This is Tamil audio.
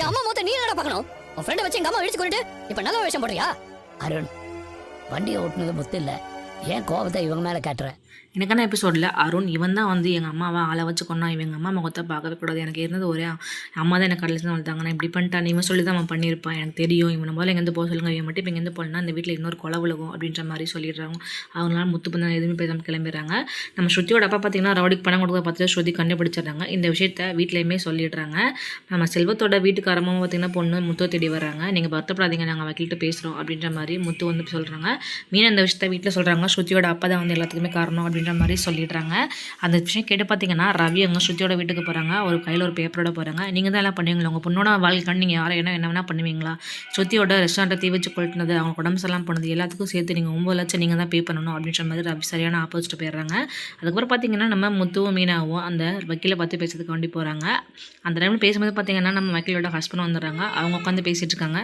என் அம்மா மொத்த நீ என்னடா பார்க்கணும்? உன் ஃப்ரெண்டை வச்சு எங்க அம்மா இடிச்சு கொண்டுட்டு இப்ப நல்ல விஷயம் போடுறியா? அருண் வண்டியை ஓட்டுனது முத்து இல்லை. ஏன் கோபத்தை இவங்க மேலே காட்டுற? எனக்கான எபிசோடில் அருண் இவன் தான் வந்து எங்கள் அம்மாவை ஆளை வச்சு கொண்டா இவங்க அம்மா முகத்தை பார்க்கவே கூடாது. எனக்கு இருந்தது ஒரே அம்மா தான் எனக்கு கடையில் தான் வளர்த்தாங்க. நான் இப்படி பண்ணிட்டான் இவன் சொல்லி தான் அவன் பண்ணியிருப்பான். எனக்கு தெரியும். இவன் முதல்ல எங்கேருந்து போக சொல்லுங்க. இவன் மட்டும் இப்போ எங்கேருந்து போகலன்னா இந்த வீட்டில் இன்னொரு கொலை விழுகும் அப்படின்ற மாதிரி சொல்லிடுறாங்க. அவங்களால முத்து பண்ண எதுவுமே பேசாமல் கிளம்பிடுறாங்க. நம்ம ஸ்ருதியோட அப்பா பார்த்தீங்கன்னா ரவுடிக்கு பணம் கொடுக்க பார்த்துட்டு ஸ்ருதி கண்டுபிடிச்சிடுறாங்க இந்த விஷயத்த வீட்லேயுமே சொல்லிடுறாங்க. நம்ம செல்வத்தோட வீட்டுக்காரமும் பார்த்தீங்கன்னா பொண்ணு முத்து தேடி வராங்க நீங்கள் வருத்தப்படாதீங்க. நாங்கள் வக்கீல்கிட்ட பேசுகிறோம் அப்படின்ற மாதிரி முத்து வந்து சொல்கிறாங்க மீன் அந்த விஷயத்த வீட்டில் சொல்கிறாங்க ஸ்ருதியோட அப்பா தான் வந்து எல்லாத்துக்குமே காரணம் அப்படின்ற மாதிரி சொல்லிடுறாங்க. அந்த விஷயம் கேட்டு பார்த்தீங்கன்னா ரவி அங்கே ஸ்ருதியோட வீட்டுக்கு போகிறாங்க ஒரு கையில் ஒரு பேப்பரோட போகிறாங்க நீங்கள் தான் எல்லாம் பண்ணுவீங்களா? உங்கள் பொண்ணோட வாழ்க்கைன்னு நீங்கள் யாரை என்ன என்ன வேணால் பண்ணுவீங்களா? ஸ்ருதியோட ரெஸ்டாரண்ட்டை தீ வச்சு கொளுட்டினது அவங்க உடம்பு சரியில்லாம போனது எல்லாத்துக்கும் சேர்த்து நீங்கள் ஒம்பது லட்சம் நீங்கள் தான் பே பண்ணணும் அப்படின்ற மாதிரி ரவி சரியான ஆப்போசிட் போயிடுறாங்க. அதுக்கப்புறம் பார்த்தீங்கன்னா நம்ம முத்துவும் மீனாவும் அந்த வக்கீலை பார்த்து பேசுறதுக்கு வேண்டி போகிறாங்க அந்த டைமில் பேசும்போது பார்த்தீங்கன்னா நம்ம வக்கீலோட ஹஸ்பண்ட் வந்துடுறாங்க. அவங்க உட்காந்து பேசிகிட்டு இருக்காங்க.